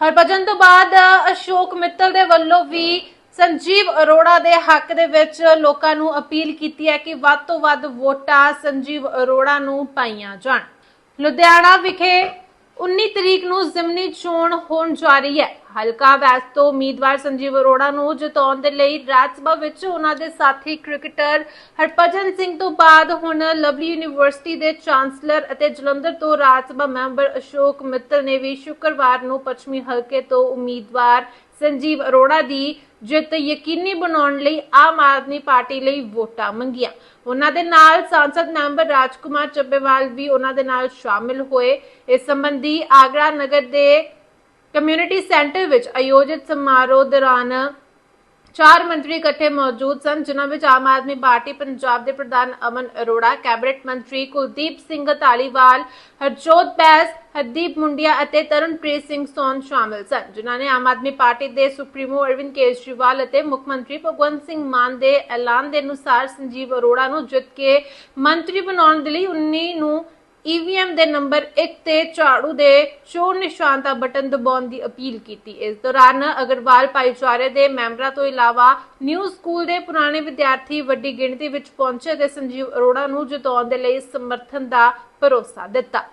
ਹਰਭਜਨ ਤੋਂ ਬਾਅਦ ਅਸ਼ੋਕ ਮਿੱਤਲ ਦੇ ਵੱਲੋਂ ਵੀ ਸੰਜੀਵ ਅਰੋੜਾ ਦੇ ਹੱਕ ਦੇ ਵਿੱਚ ਲੋਕਾਂ ਨੂੰ ਅਪੀਲ ਕੀਤੀ ਹੈ ਕਿ ਵੱਧ ਤੋਂ ਵੱਧ ਵੋਟਾਂ ਸੰਜੀਵ ਅਰੋੜਾ ਨੂੰ ਪਾਈਆਂ ਜਾਣ। ਲੁਧਿਆਣਾ ਵਿਖੇ 19 ਤਰੀਕ ਨੂੰ ਜ਼ਿਮਨੀ ਚੋਣ ਹੋਣ ਜਾ ਰਹੀ ਹੈ। ਹਲਕਾ ਵੈਸਟ ਤੋਂ ਉਮੀਦਵਾਰ ਸੰਜੀਵ ਅਰੋੜਾ ਨੂੰ ਜਿਤਾਉਣ ਦੇ ਲਈ ਰਾਜ ਸਭਾ ਵਿੱਚ ਉਹਨਾਂ ਦੇ ਸਾਥੀ ਕ੍ਰਿਕਟਰ ਹਰਭਜਨ ਸਿੰਘ ਤੋਂ ਬਾਅਦ ਹੁਣ ਲਵਲੀ ਯੂਨੀਵਰਸਿਟੀ ਦੇ ਚਾਂਸਲਰ ਅਤੇ ਜਲੰਧਰ ਤੋਂ ਰਾਜ ਸਭਾ ਮੈਂਬਰ ਅਸ਼ੋਕ ਮਿੱਤਲ ਨੇ ਵੀ ਸ਼ੁੱਕਰਵਾਰ ਨੂੰ ਪੱਛਮੀ ਹਲਕੇ ਤੋਂ ਉਮੀਦਵਾਰ ਸੰਜੀਵ ਅਰੋੜਾ ਦੀ ਜਿੱਤ ਯਕੀਨੀ ਬਣਾਉਣ ਲਈ ਆਮ ਆਦਮੀ ਪਾਰਟੀ ਲਈ ਵੋਟਾਂ ਮੰਗੀਆਂ। ਉਹਨਾਂ ਦੇ ਨਾਲ ਸੰਸਦ ਮੈਂਬਰ ਰਾਜਕੁਮਾਰ ਚੱਬੇਵਾਲ ਵੀ ਉਹਨਾਂ ਦੇ ਨਾਲ ਸ਼ਾਮਿਲ ਹੋਏ। ਇਸ ਸੰਬੰਧੀ ਆਗਰਾ ਨਗਰ ਦੇ ਕਮਿਊਨਿਟੀ ਸੈਂਟਰ ਵਿੱਚ ਆਯੋਜਿਤ ਸਮਾਰੋਹ ਦੌਰਾਨ ਚਾਰ ਮੰਤਰੀ ਇਕੱਠੇ ਮੌਜੂਦ ਸਨ, ਜਿਨ੍ਹਾਂ ਵਿੱਚ ਆਮ ਆਦਮੀ ਪਾਰਟੀ ਪੰਜਾਬ ਦੇ ਪ੍ਰਧਾਨ ਅਮਨ ਅਰੋੜਾ, ਕੈਬਨਿਟ ਮੰਤਰੀ ਕੁਲਦੀਪ ਸਿੰਘ ਧਾਲੀਵਾਲ, ਹਰਜੋਤ ਬੈਸ, ਹਰਦੀਪ ਮੁੰਡਿਆ ਅਤੇ ਤਰਨਪ੍ਰੀਤ ਸਿੰਘ ਸੋਨ ਸ਼ਾਮਿਲ ਸਨ, ਜਿਨ੍ਹਾਂ ਨੇ ਆਮ ਆਦਮੀ ਪਾਰਟੀ ਦੇ ਸੁਪਰੀਮੋ ਅਰਵਿੰਦ ਕੇਜਰੀਵਾਲ ਅਤੇ ਮੁੱਖ ਮੰਤਰੀ ਭਗਵੰਤ ਸਿੰਘ ਮਾਨ ਦੇ ਐਲਾਨ ਦੇ ਅਨੁਸਾਰ ਸੰਜੀਵ ਅਰੋੜਾ ਨੂੰ ਜਿੱਤ ਕੇ ਮੰਤਰੀ ਬਣਾਉਣ ਦੇ ਲਈ 19 ਨੂੰ ਈਵੀਐਮ ਦੇ ਨੰਬਰ 1 ਤੇ ਝਾੜੂ ਦੇ ਚੋਣ ਨਿਸ਼ਾਨ ਦਾ ਬਟਨ ਦਬਾਉਣ ਦੀ ਅਪੀਲ ਕੀਤੀ। ਇਸ ਦੌਰਾਨ ਅਗਰਵਾਲ ਭਾਈਚਾਰੇ ਦੇ ਮੈਂਬਰਾਂ ਤੋਂ ਇਲਾਵਾ ਨਿਊ ਸਕੂਲ ਦੇ ਪੁਰਾਣੇ ਵਿਦਿਆਰਥੀ ਵੱਡੀ ਗਿਣਤੀ ਵਿੱਚ ਪਹੁੰਚੇ ਤੇ ਸੰਜੀਵ ਅਰੋੜਾ ਨੂੰ ਜਿਤਾਉਣ ਦੇ ਲਈ ਸਮਰਥਨ ਦਾ ਭਰੋਸਾ ਦਿੱਤਾ।